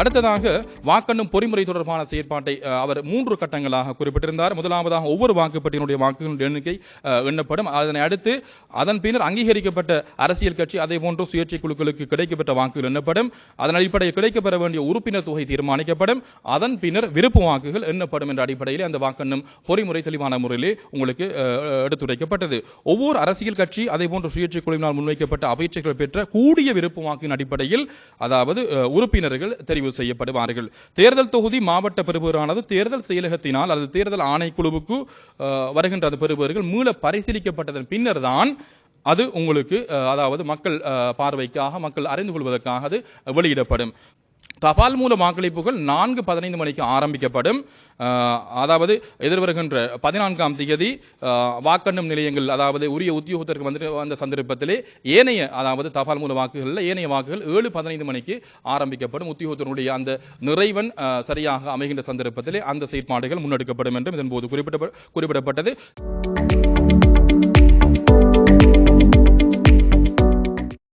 அடுத்ததாக வாக்கெண்ணும் பொறிமுறை தொடர்பான செயற்பாட்டை அவர் மூன்று கட்டங்களாக குறிப்பிட்டிருந்தார். முதலாவதாக ஒவ்வொரு வாக்குப்பட்டியினுடைய வாக்குகளின் எண்ணிக்கை எண்ணப்படும். அதனை அடுத்து அதன் பின்னர் அங்கீகரிக்கப்பட்ட அரசியல் கட்சி அதே போன்று சுயேட்சை குழுக்களுக்கு கிடைக்கப்பட்ட வாக்குகள் எண்ணப்படும். அதன் அடிப்படையில் கிடைக்கப்பெற வேண்டிய உறுப்பினர் தொகை தீர்மானிக்கப்படும். அதன் பின்னர் விருப்பு வாக்குகள் எண்ணப்படும் என்ற அடிப்படையில் அந்த வாக்கெண்ணும் பொறிமுறை தெளிவான முறையிலே உங்களுக்கு எடுத்துரைக்கப்பட்டது. ஒவ்வொரு அரசியல் கட்சி அதே போன்று சுயேட்சை குழுவினால் முன்வைக்கப்பட்ட அபேட்சைகள் பெற்ற கூடிய விருப்பு வாக்கின் அடிப்படையில் அதாவது உறுப்பினர்கள் தெரிவு செய்யப்படுவார்கள். தேர்தல் தொகுதி மாவட்ட பெறுபவரானது தேர்தல் செயலகத்தினால் அல்லது தேர்தல் ஆணைக்குழுவுக்கு வருகின்ற அந்த பெறுபவர்கள் மீள பரிசீலிக்கப்பட்டதன் பின்னர் தான் அது உங்களுக்கு அதாவது மக்கள் பார்வைக்காக மக்கள் அறிந்து கொள்வதற்காக அது வெளியிடப்படும். தபால் மூல வாக்களிப்புகள் நான்கு பதினைந்து மணிக்கு ஆரம்பிக்கப்படும். அதாவது எதிர்வருகின்ற பதினான்காம் தேதி வாக்கெண்ணும் நிலையங்கள் அதாவது உரிய உத்தியோகத்திற்கு வந்து வந்த சந்தர்ப்பத்திலே ஏனைய அதாவது தபால் மூல வாக்குகளில் ஏனைய வாக்குகள் ஏழு பதினைந்து மணிக்கு ஆரம்பிக்கப்படும். உத்தியோகத்தினுடைய அந்த நிறைவன் சரியாக அமைகின்ற சந்தர்ப்பத்திலே அந்த செயற்பாடுகள் முன்னெடுக்கப்படும் என்றும் இதன்போது குறிப்பிட்ட குறிப்பிடப்பட்டது.